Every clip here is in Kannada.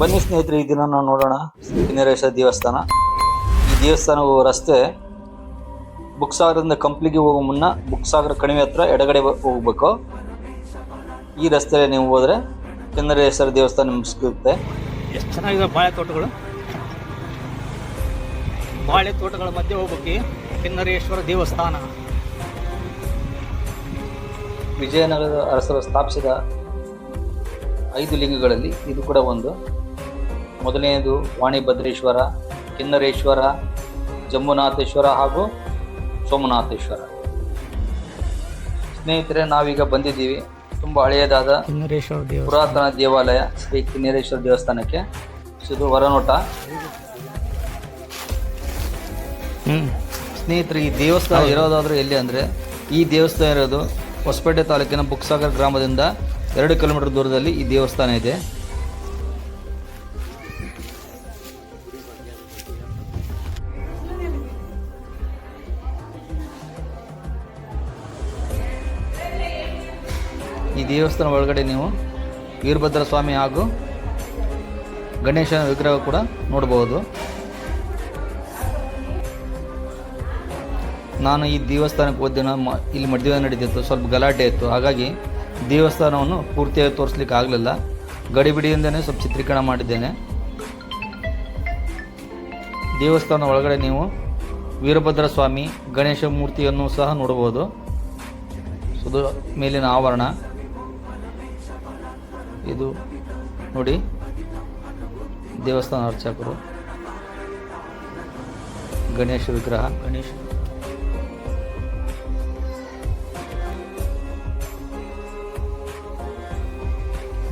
ಬನ್ನಿ ಸ್ನೇಹಿತರೆ ಈ ದಿನ ನಾವು ನೋಡೋಣ ಕಿನ್ನರೇಶ್ವರ ದೇವಸ್ಥಾನ. ಈ ದೇವಸ್ಥಾನವು ರಸ್ತೆ ಬುಕ್ಸಾಗರದಿಂದ ಕಂಪ್ಲಿಗೆ ಹೋಗೋ ಮುನ್ನ ಬುಕ್ಸಾಗರ ಕಣಿವೆ ಹತ್ರ ಎಡಗಡೆ ಹೋಗ್ಬೇಕು. ಈ ರಸ್ತೆಯಲ್ಲಿ ನೀವು ಹೋದ್ರೆ ಕಿನ್ನರೇಶ್ವರ ದೇವಸ್ಥಾನ ನಿಮ್ಗೆ ಸಿಗುತ್ತೆ ಎಷ್ಟು ಚೆನ್ನಾಗಿದೆ ಬಾಳೆ ತೋಟಗಳು. ಬಾಳೆ ತೋಟಗಳ ಮಧ್ಯೆ ಹೋಗ್ಬೇಕು. ಕಿನ್ನರೇಶ್ವರ ದೇವಸ್ಥಾನ. ವಿಜಯನಗರದ ಅರಸರು ಸ್ಥಾಪಿಸಿದ ಐದು ಲಿಂಗಗಳಲ್ಲಿ ಇದು ಕೂಡ ಒಂದು. ಮೊದಲನೆಯದು ವಾಣಿಭದ್ರೇಶ್ವರ ಕಿನ್ನರೇಶ್ವರ ಜಮ್ಮುನಾಥೇಶ್ವರ ಹಾಗೂ ಸೋಮನಾಥೇಶ್ವರ. ಸ್ನೇಹಿತರೆ ನಾವೀಗ ಬಂದಿದ್ದೀವಿ. ತುಂಬ ಹಳೆಯದಾದ ಪುರಾತನ ದೇವಾಲಯ ಶ್ರೀ ಕಿನ್ನರೇಶ್ವರ ದೇವಸ್ಥಾನಕ್ಕೆ ಇದು ಹೊರನೋಟ. ಸ್ನೇಹಿತರೆ ಈ ದೇವಸ್ಥಾನ ಇರೋದಾದರೂ ಎಲ್ಲಿ ಅಂದರೆ ಈ ದೇವಸ್ಥಾನ ಇರೋದು ಹೊಸಪೇಟೆ ತಾಲೂಕಿನ ಬುಕ್ಸಾಗರ್ ಗ್ರಾಮದಿಂದ ಎರಡು ಕಿಲೋಮೀಟರ್ ದೂರದಲ್ಲಿ ಈ ದೇವಸ್ಥಾನ ಇದೆ. ಈ ದೇವಸ್ಥಾನ ಒಳಗಡೆ ನೀವು ವೀರಭದ್ರ ಸ್ವಾಮಿ ಹಾಗೂ ಗಣೇಶನ ವಿಗ್ರಹ ಕೂಡ ನೋಡಬಹುದು. ನಾನು ಈ ದೇವಸ್ಥಾನಕ್ಕೆ ಹೋದಿನ ಮ ಇಲ್ಲಿ ಮದುವೆ ನಡೀತಿತ್ತು ಸ್ವಲ್ಪ ಗಲಾಟೆ ಇತ್ತು. ಹಾಗಾಗಿ ದೇವಸ್ಥಾನವನ್ನು ಪೂರ್ತಿಯಾಗಿ ತೋರಿಸ್ಲಿಕ್ಕೆ ಆಗಲಿಲ್ಲ. ಗಡಿಬಿಡಿಯಿಂದನೇ ಸ್ವಲ್ಪ ಚಿತ್ರೀಕರಣ ಮಾಡಿದ್ದೇನೆ. ದೇವಸ್ಥಾನ ಒಳಗಡೆ ನೀವು ವೀರಭದ್ರ ಸ್ವಾಮಿ ಗಣೇಶ ಮೂರ್ತಿಯನ್ನು ಸಹ ನೋಡಬಹುದು. ಮೇಲಿನ ಆವರಣ. ಇದು ನೋಡಿ ದೇವಸ್ಥಾನ ಅರ್ಚಕರು. ಗಣೇಶ ವಿಗ್ರಹ. ಗಣೇಶ.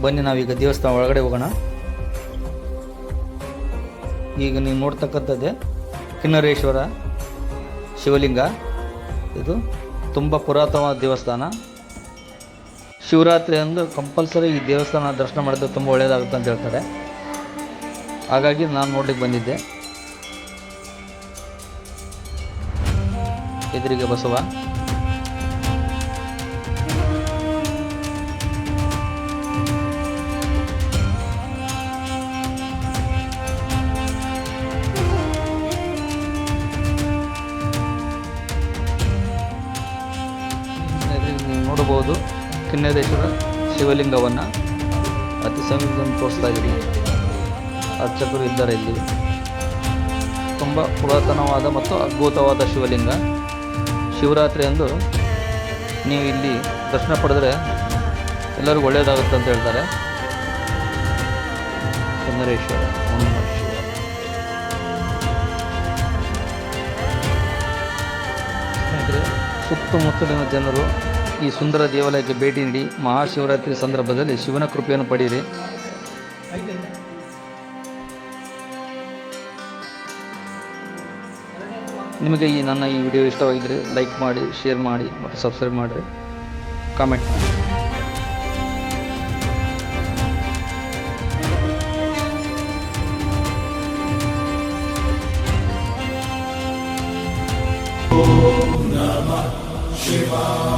ಬನ್ನಿ ನಾವೀಗ ದೇವಸ್ಥಾನ ಒಳಗಡೆ ಹೋಗೋಣ. ಈಗ ನೀವು ನೋಡ್ತಕ್ಕಂಥದ್ದೇ ಕಿನ್ನರೇಶ್ವರ ಶಿವಲಿಂಗ. ಇದು ತುಂಬ ಪುರಾತನ ದೇವಸ್ಥಾನ. ಶಿವರಾತ್ರಿ ಅಂದು ಕಂಪಲ್ಸರಿ ಈ ದೇವಸ್ಥಾನ ದರ್ಶನ ಮಾಡಿದ್ರೆ ತುಂಬ ಒಳ್ಳೆಯದಾಗುತ್ತೆ ಅಂತ ಹೇಳ್ತಾರೆ. ಹಾಗಾಗಿ ನಾನು ನೋಡ್ಲಿಕ್ಕೆ ಬಂದಿದ್ದೆ. ಎದುರಿಗೆ ಬಸವ. ನೋಡಬಹುದು ಕಿನ್ನರೇಶ್ವರ ಶಿವಲಿಂಗವನ್ನು ಅತಿ ಸಮೀಪದಲ್ಲಿ ತೋರಿಸ್ತಾ ಇದ್ದೀವಿ. ಅರ್ಚಕರು ಇದ್ದಾರೆ ಇಲ್ಲಿ. ತುಂಬ ಪುರಾತನವಾದ ಮತ್ತು ಅದ್ಭುತವಾದ ಶಿವಲಿಂಗ. ಶಿವರಾತ್ರಿ ಅಂದು ನೀವು ಇಲ್ಲಿ ದರ್ಶನ ಪಡೆದರೆ ಎಲ್ಲರಿಗೂ ಒಳ್ಳೆಯದಾಗುತ್ತೆ ಅಂತ ಹೇಳ್ತಾರೆ. ಚಂದ್ರೇಶ್ವರ ಸುತ್ತಮುತ್ತಲಿನ ಜನರು ಈ ಸುಂದರ ದೇವಾಲಯಕ್ಕೆ ಭೇಟಿ ನೀಡಿ ಮಹಾಶಿವರಾತ್ರಿ ಸಂದರ್ಭದಲ್ಲಿ ಶಿವನ ಕೃಪೆಯನ್ನು ಪಡೆಯಿರಿ. ನಿಮಗೆ ಈ ನನ್ನ ಈ ವಿಡಿಯೋ ಇಷ್ಟವಾಗಿದ್ದರೆ ಲೈಕ್ ಮಾಡಿ, ಶೇರ್ ಮಾಡಿ ಮತ್ತು ಸಬ್ಸ್ಕ್ರೈಬ್ ಮಾಡಿರಿ. ಕಾಮೆಂಟ್ ಮಾಡಿ. Shiva.